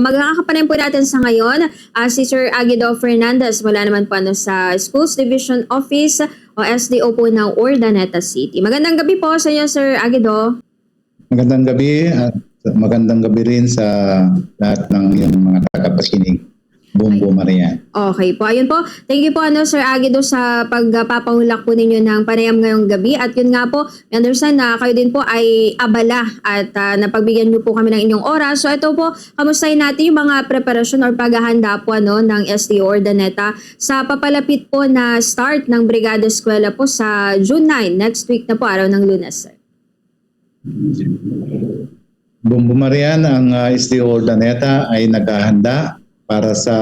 magkakapanin po natin sa ngayon ah, si Sir Aguido Fernandez mula naman po ano, sa Schools Division Office o SDO po ng Urdaneta City. Magandang gabi po sa inyo Sir Aguido. Magandang gabi at magandang gabi rin sa lahat ng iyong mga tagapakinig. Bumbo Maria. Okay po. Ayun po. Thank you po ano Sir Aguido sa pagpapahulak po ninyo ng panayam ngayong gabi. At yun nga po, I understand na kayo din po ay abala at ah, napagbigyan niyo po kami ng inyong oras. So ito po, kamustahin natin yung mga preparasyon or paghahanda po ano, ng SDO Ordaneta sa papalapit po na start ng Brigada Eskwela po sa June 9, next week na po, araw ng lunes, sir. Bumbo Marian, ang uh, SDO Ordaneta ay naghahanda para sa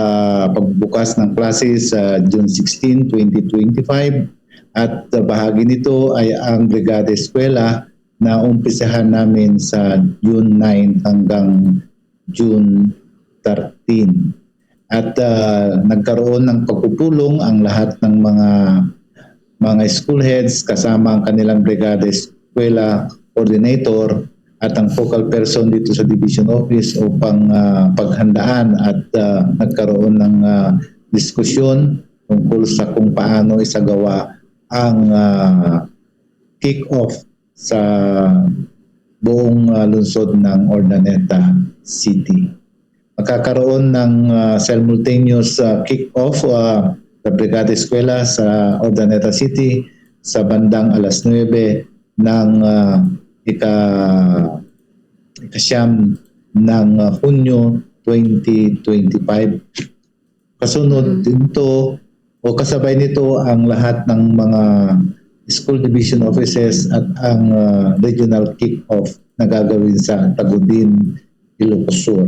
pagbukas ng klase sa June 16, 2025 at bahagi nito ay ang Brigada Eskwela na umpisahan namin sa June 9 hanggang June 13. At uh, nagkaroon ng pagpupulong ang lahat ng mga mga school heads kasama ang kanilang Brigada Eskwela coordinator at ang focal person dito sa division office upang ah, paghandaan at ah, nagkaroon ng ah, diskusyon tungkol sa kung paano isagawa ang ah, kick-off sa buong ah, lungsod ng Ordaneta City. Magkakaroon ng ah, simultaneous ah, kick-off ah, sa Brigada Eskwela sa Ordaneta City sa bandang alas 9 ng ah, ika ikasyam ng uh, Hunyo 2025. Kasunod Mhm. dito o kasabay nito ang lahat ng mga school division offices at ang uh, regional kick-off na gagawin sa Tagudin, Ilocos Sur.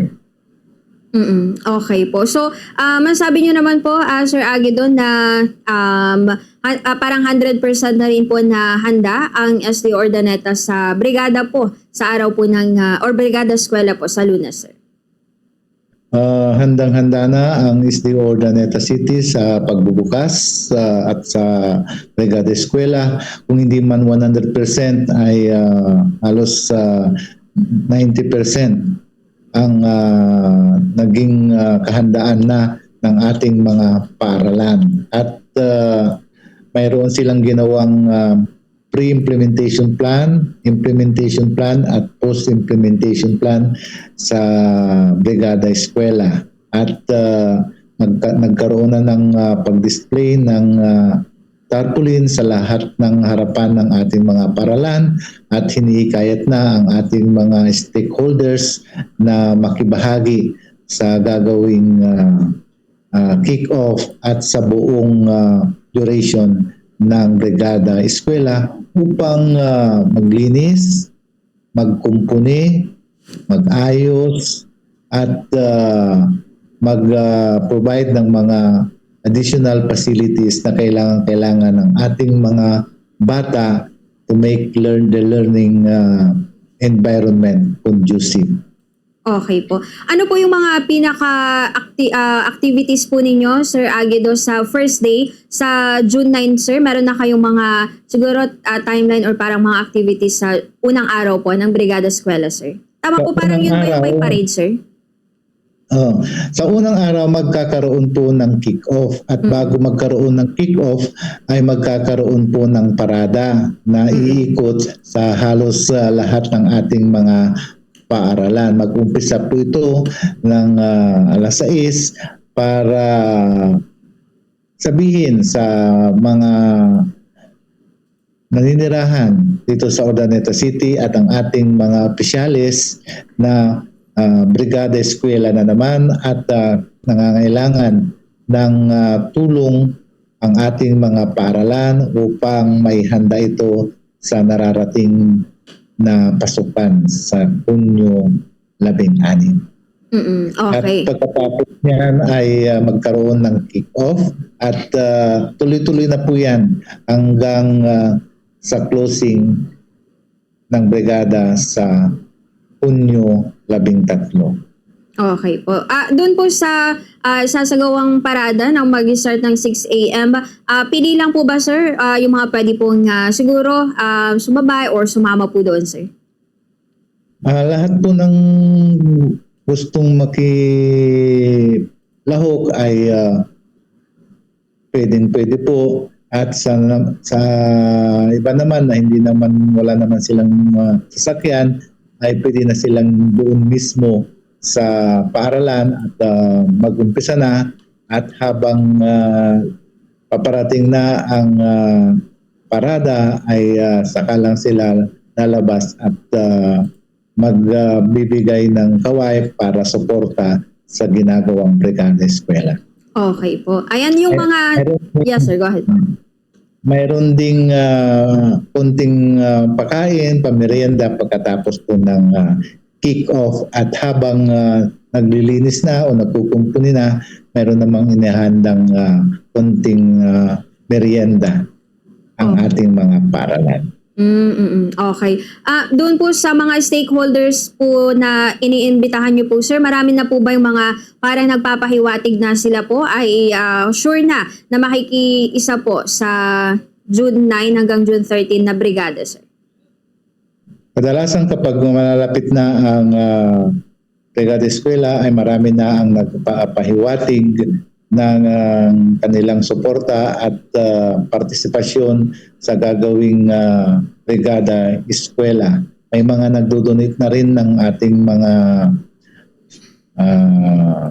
Mm Okay po. So, um, masabi nyo naman po, ah, Sir Aguido, na um, ah, parang 100% na rin po na handa ang SD Ordaneta sa brigada po sa araw po ng, ah, or brigada eskwela po sa Lunes, sir. Uh, handang-handa na ang SDO Ordaneta City sa pagbubukas uh, at sa Brigada Eskwela. Kung hindi man 100% ay uh, halos uh, 90% ang uh, naging uh, kahandaan na ng ating mga paaralan. At uh, mayroon silang ginawang uh, pre-implementation plan, implementation plan at post-implementation plan sa Brigada Eskwela. At uh, nagka- nagkaroon na ng uh, pag-display ng uh, tarpaulin sa lahat ng harapan ng ating mga paralan at hinihikayat na ang ating mga stakeholders na makibahagi sa gagawing uh, uh, kick-off at sa buong uh, duration ng Brigada Eskwela upang uh, maglinis, magkumpuni, mag-ayos at uh, mag-provide ng mga additional facilities na kailangan-kailangan ng ating mga bata to make learn the learning uh, environment conducive. Okay po. Ano po yung mga pinaka-activities po ninyo, Sir Aguido, sa first day sa June 9, sir? Meron na kayong mga siguro ah, timeline or parang mga activities sa unang araw po ng Brigada Eskwela, sir? Tama Sa po, parang unang yun po yung may parade, sir? Oh, sa unang araw magkakaroon po ng kick-off at Mm. bago magkaroon ng kick-off ay magkakaroon po ng parada na iikot sa halos uh, lahat ng ating mga paaralan. Mag-umpisa po ito ng uh, alas 6 para sabihin sa mga naninirahan dito sa Ordaneta City at ang ating mga opisyalis na ah, Brigada Eskwela na naman at ah, nangangailangan ng ah, tulong ang ating mga paaralan upang may handa ito sa nararating na pasukan sa Hunyo 16. Mm Okay. At pagkatapos niyan ay ah, magkaroon ng kick-off at ah, tuloy-tuloy na po yan hanggang ah, sa closing ng brigada sa Hunyo 13. Okay po. Ah, doon po sa ah, sasagawang parada ng mag-start ng 6 a.m. Ah, pili lang po ba sir ah, yung mga pwede pong ah, siguro ah, sumabay or sumama po doon sir? Ah, lahat po ng gustong makilahok ay ah, pwedeng pwede po at sa sa iba naman na hindi naman wala naman silang ah, sasakyan ay pwede na silang doon mismo sa paaralan at ah, mag-umpisa na at habang ah, paparating na ang ah, parada ay ah, saka lang sila lalabas at ah, magbibigay ng kaway para suporta sa ginagawang brigada eskwela. Okay po. Ayan yung mga... Mayroon- Yes, sir. Go ahead. Mayroon ding ah, konting ah, pagkain, pamerienda pagkatapos po ng ah, kick-off at habang ah, naglilinis na o nagkukumpuni na, mayroon namang inihandang ah, konting ah, merienda ang Oh. ating mga paralan. Mm, mm, mm. Okay. Ah, doon po sa mga stakeholders po na iniimbitahan niyo po, sir, marami na po ba yung mga parang nagpapahiwatig na sila po ay ah, sure na na makikiisa po sa June 9 hanggang June 13 na brigada, sir? Kadalasan kapag malalapit na ang uh, Brigada Eskwela ay marami na ang nagpapahiwatig ng ah, kanilang suporta at ah, partisipasyon sa gagawing ah, Brigada Eskwela. May mga nagdodonate na rin ng ating mga ah,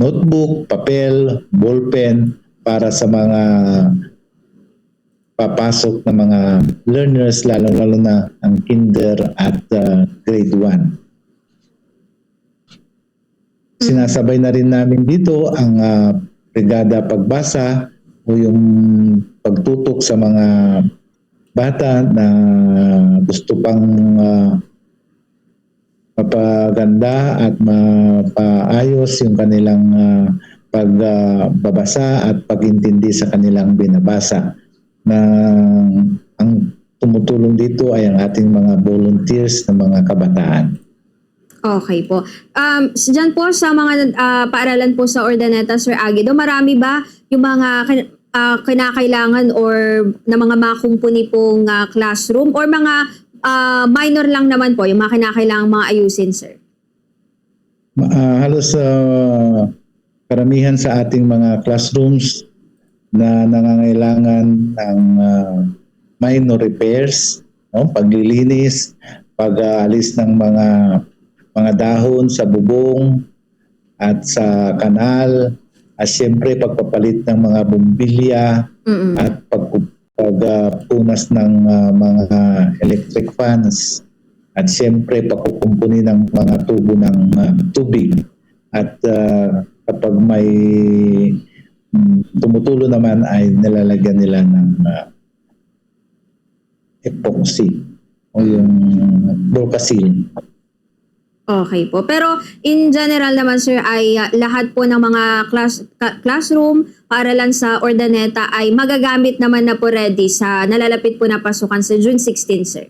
notebook, papel, ballpen para sa mga papasok ng mga learners, lalo-lalo na ang kinder at uh, grade 1. Sinasabay na rin namin dito ang uh, brigada pagbasa o yung pagtutok sa mga bata na gusto pang uh, mapaganda at mapaayos yung kanilang uh, pagbabasa at pagintindi sa kanilang binabasa na ang tumutulong dito ay ang ating mga volunteers na mga kabataan. Okay po. Um, dyan po sa mga ah, paaralan po sa Ordaneta, Sir Aguido, marami ba yung mga ah, kinakailangan or na mga makumpuni pong ah, classroom or mga ah, minor lang naman po yung mga kinakailangan mga ayusin, sir? Ah, halos ah, karamihan sa ating mga classrooms na nangangailangan ng ah, minor repairs, no? paglilinis, pag-aalis ng mga mga dahon sa bubong at sa kanal, at siyempre pagpapalit ng mga bumbilya, Mm-mm. at pag pagpunas ng ah, mga electric fans at siyempre pagkukumpuni ng mga tubo ng ah, tubig at ah, kapag may tumutulo naman ay nilalagyan nila ng ah, epoxy o yung Volcasil. Okay po. Pero in general naman, sir, ay ah, lahat po ng mga class, ka- classroom, paaralan sa Ordaneta ay magagamit naman na po ready sa nalalapit po na pasukan sa June 16, sir.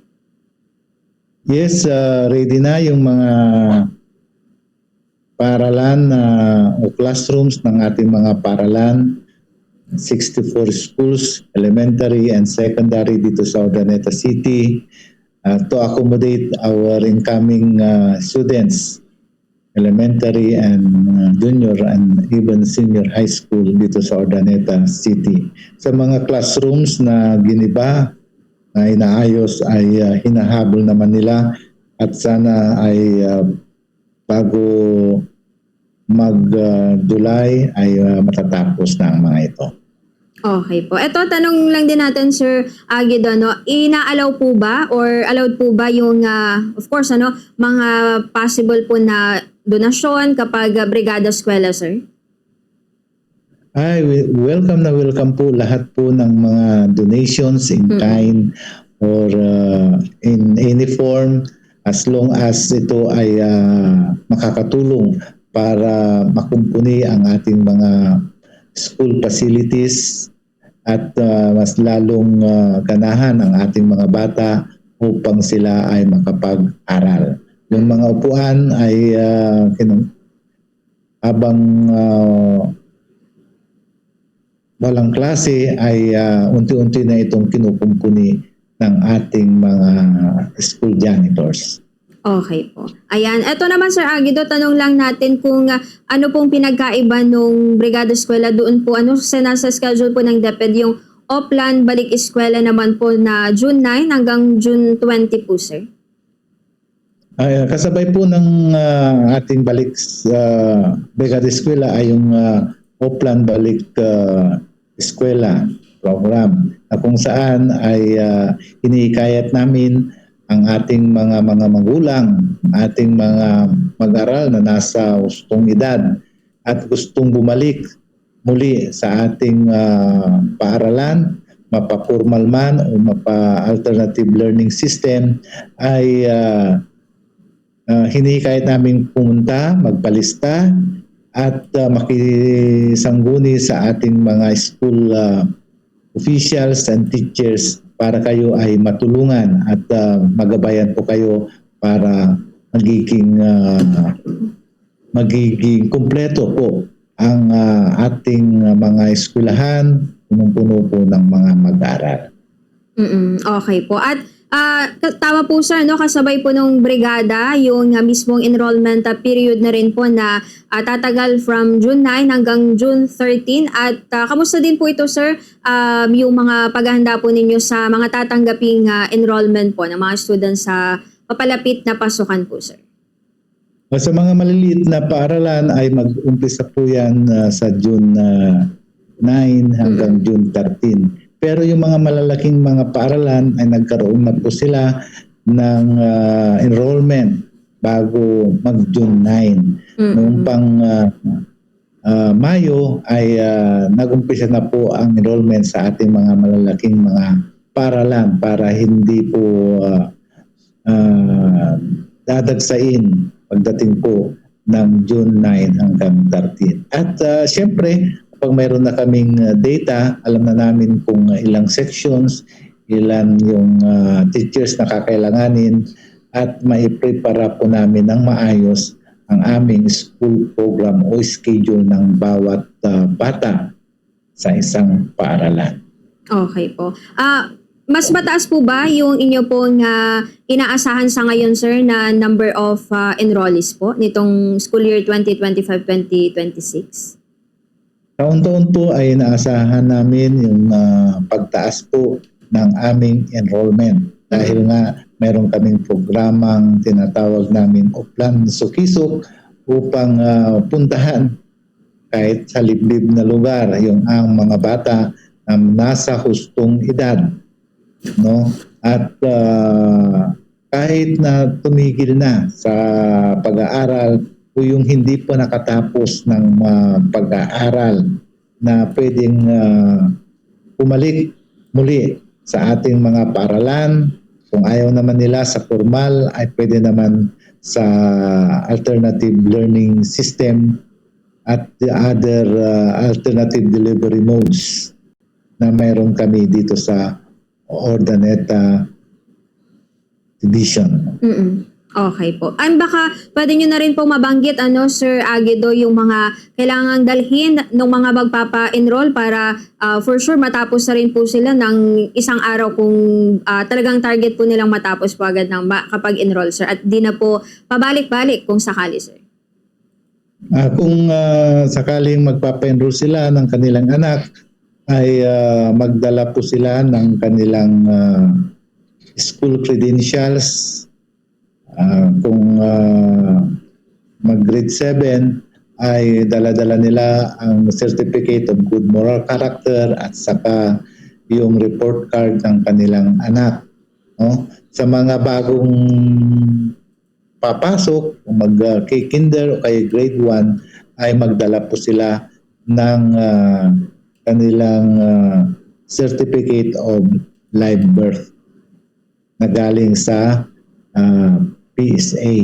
Yes, ah, ready na yung mga paralan na o classrooms ng ating mga paralan. 64 schools, elementary and secondary dito sa Ordaneta City uh, to accommodate our incoming uh, students, elementary and uh, junior and even senior high school dito sa Ordaneta City. Sa mga classrooms na giniba, na inaayos ay uh, hinahabol naman nila at sana ay uh, bago mag-July ay uh, matatapos na ang mga ito. Okay po. Ito, tanong lang din natin, Sir Aguido, no? Ina-allow po ba or allowed po ba yung, ah, of course, ano, mga possible po na donasyon kapag ah, brigada eskwela, sir? Ay, we- welcome na welcome po lahat po ng mga donations in kind or uh, in any form as long as ito ay uh, makakatulong para makumpuni ang ating mga school facilities at uh, mas lalong uh, ganahan ang ating mga bata upang sila ay makapag-aral. Yung mga upuan ay uh, kinang- habang uh, walang klase ay ah, unti-unti na itong kinukumpuni ng ating mga school janitors. Okay po. Ayan. Ito naman Sir Agido, tanong lang natin kung ah, ano pong pinagkaiba nung Brigada Eskwela doon po, ano sa nasa schedule po ng DepEd, yung Oplan Balik Eskwela naman po na June 9 hanggang June 20 po, sir. Ay, kasabay po ng ah, ating balik sa Brigada Eskwela ay yung uh, Oplan Balik ah, Eskwela program na kung saan ay uh, iniikayat namin ang ating mga mga magulang, ating mga mag-aral na nasa ustong edad at gustong bumalik muli sa ating ah, paaralan, mapa-formal man o mapa-alternative learning system ay ah, uh, hinikayat namin pumunta, magpalista at uh, makisangguni sa ating mga school uh, officials and teachers para kayo ay matulungan at uh, magabayan po kayo para magiging uh, magiging kumpleto po ang uh, ating uh, mga eskwelahan punong-puno po ng mga mag-aaral. mm Okay po. At ah, ka- tama po sir, no? kasabay po nung brigada, yung ah, mismong enrollment ah, period na rin po na ah, tatagal from June 9 hanggang June 13. At ah, kamusta din po ito sir, um, yung mga paghahanda po ninyo sa mga tatanggaping ah, enrollment po ng mga students sa papalapit na pasukan po sir? Sa mga maliliit na paaralan ay mag-umpisa po yan uh, sa June uh, 9 hanggang June 13. Pero yung mga malalaking mga paaralan ay nagkaroon na po sila ng uh, enrollment bago mag-June 9. Mm-mm. Noong pang uh, uh, Mayo ay uh, nag-umpisa na po ang enrollment sa ating mga malalaking mga paaralan para hindi po uh, uh, dadagsain pagdating po ng June 9 hanggang 13. At uh, siyempre, kapag mayroon na kaming uh, data, alam na namin kung uh, ilang sections, ilan yung uh, teachers na kakailanganin at maiprepara po namin ng maayos ang aming school program o schedule ng bawat uh, bata sa isang paaralan. Okay po. Ah, mas mataas po ba yung inyo pong ah, inaasahan sa ngayon sir na number of ah, enrollees po nitong school year 2025-2026? Taon-taon po ay inaasahan namin yung ah, pagtaas po ng aming enrollment. Dahil nga meron kaming programang tinatawag namin Oplan Sukisok upang ah, puntahan kahit sa liblib na lugar yung ang mga bata na nasa hustong edad no? At ah, kahit na tumigil na sa pag-aaral o yung hindi po nakatapos ng ah, pag-aaral na pwedeng ah, pumalik muli sa ating mga paaralan kung ayaw naman nila sa formal ay pwede naman sa alternative learning system at the other uh, alternative delivery modes na mayroon kami dito sa Ordaneta Division. mm Okay po. And baka pwede nyo na rin po mabanggit, ano, Sir Aguido, yung mga kailangang dalhin ng mga magpapa-enroll para ah, for sure matapos na rin po sila ng isang araw kung ah, talagang target po nilang matapos po agad ng kapag enroll, sir. At di na po pabalik-balik kung sakali, sir. Ah, kung ah, sakaling magpapa-enroll sila ng kanilang anak, ay ah, magdala po sila ng kanilang ah, school credentials. Ah, kung ah, mag-grade 7, ay dala-dala nila ang certificate of good moral character at saka yung report card ng kanilang anak. No? Sa mga bagong papasok, kung mag uh, kay kinder o kay grade 1 ay magdala po sila ng ah, kanilang ah, certificate of live birth na galing sa ah, PSA.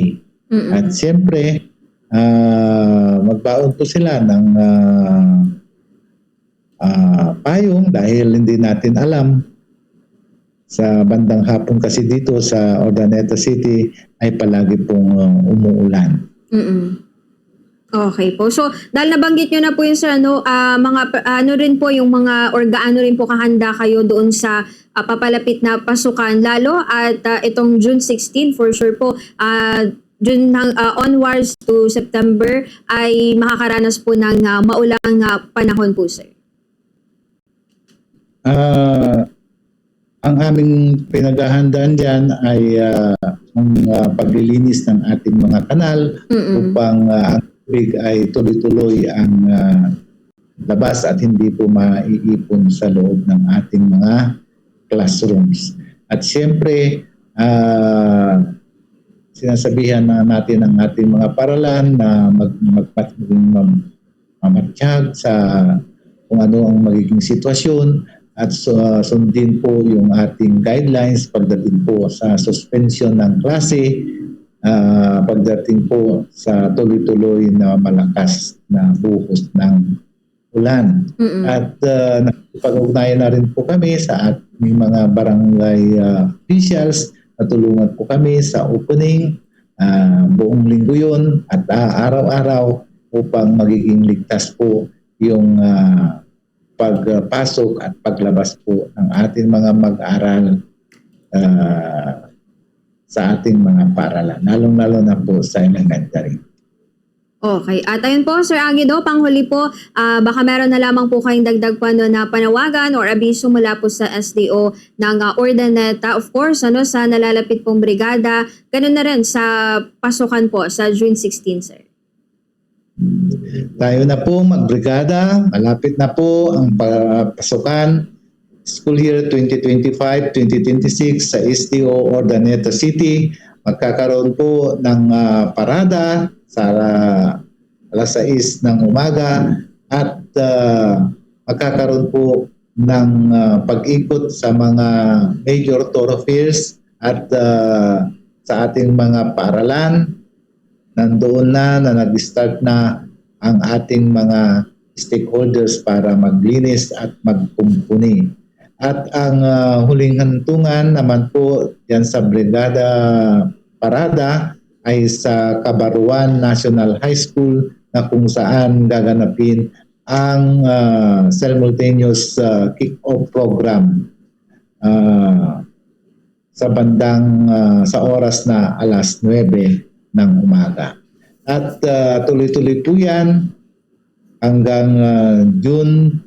Mm-mm. At siyempre, ah, magbaon po sila ng ah, ah, payong dahil hindi natin alam sa bandang hapon kasi dito sa Ordaneta City ay palagi pong ah, umuulan. Mm-mm. Okay po. So, dahil nabanggit nyo na po yung sir, ano, ah, mga, ano rin po yung mga, or gaano rin po kahanda kayo doon sa ah, papalapit na pasukan lalo at ah, itong June 16 for sure po, ah, June ah, onwards to September ay makakaranas po ng ah, maulang ah, panahon po sir. Ah, ang aming pinaghahandaan dyan ay ah, ang ah, paglilinis ng ating mga kanal Mm-mm. upang ah, tubig ay tuloy-tuloy ang ah, labas at hindi po maiipon sa loob ng ating mga classrooms. At siyempre, ah, sinasabihan na natin ang ating mga paralan na mag, magpat, mag, mamatsyag sa kung ano ang magiging sitwasyon at su- sundin po yung ating guidelines pagdating po sa suspension ng klase, ah, pagdating po sa tuloy-tuloy na malakas na buhos ng ulan. Mm-mm. At uh, nakipag-ugnayan na rin po kami sa ating mga barangay ah, officials. Natulungan po kami sa opening ah, buong linggo yun at ah, araw-araw upang magiging ligtas po yung ah, pagpasok at paglabas po ng ating mga mag-aral ah, sa ating mga paralan, lalong-lalo na po sa elementary. Okay. At ayun po, Sir Aguido, panghuli po, ah, baka meron na lamang po kayong dagdag pa no, na panawagan or abiso mula po sa SDO ng uh, Ordaneta. Of course, ano, sa nalalapit pong brigada, ganun na rin sa pasukan po sa June 16, sir. Tayo na po magbrigada. Malapit na po ang pa- pasukan. School year 2025-2026 sa STO Ordaneta City. Magkakaroon po ng ah, parada sa uh, alas 6 ng umaga at ah, magkakaroon po ng ah, pag-ikot sa mga major thoroughfares at ah, sa ating mga paaralan nandoon na na nag-start na ang ating mga stakeholders para maglinis at magkumpuni. At ang ah, huling hantungan naman po yan sa Brigada Parada ay sa Kabaruan National High School na kung saan gaganapin ang ah, simultaneous ah, kick-off program ah, sa bandang ah, sa oras na alas 9 ng umaga. At ah, tuloy-tuloy po yan hanggang ah, June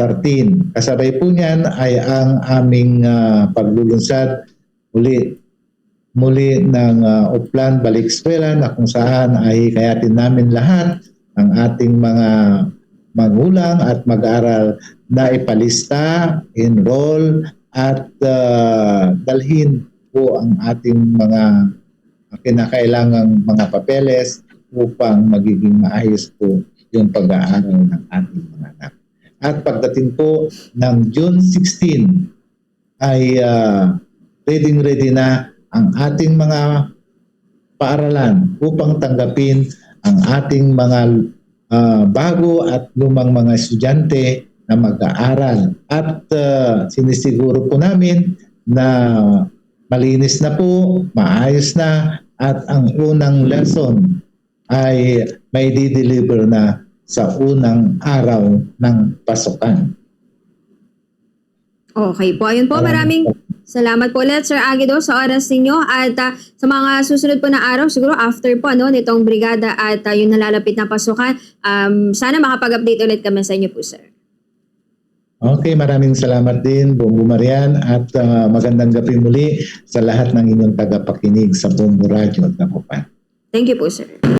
13. Kasabay po niyan ay ang aming ah, paglulunsad muli muli ng uh, Uplan Balik Eskwela na kung saan ay kayatin namin lahat ng ating mga magulang at mag-aral na ipalista, enroll at ah, dalhin po ang ating mga kinakailangang mga papeles upang magiging maayos po yung pag-aaral ng ating mga anak. At pagdating po ng June 16 ay uh, ready-ready na ang ating mga paaralan upang tanggapin ang ating mga ah, bago at lumang mga estudyante na mag-aaral. At ah, sinisiguro po namin na malinis na po, maayos na, at ang unang lesson ay may di-deliver na sa unang araw ng pasukan. Okay po. Ayun po, maraming salamat po ulit, Sir Aguido, sa oras ninyo. At ah, sa mga susunod po na araw, siguro after po ano, nitong brigada at ah, yung nalalapit na pasukan, um, sana makapag-update ulit kami sa inyo po, sir. Okay, maraming salamat din, Bongo Marian, at ah, magandang gabi muli sa lahat ng inyong tagapakinig sa Bongo Radio at Dakupan. Thank you po, sir.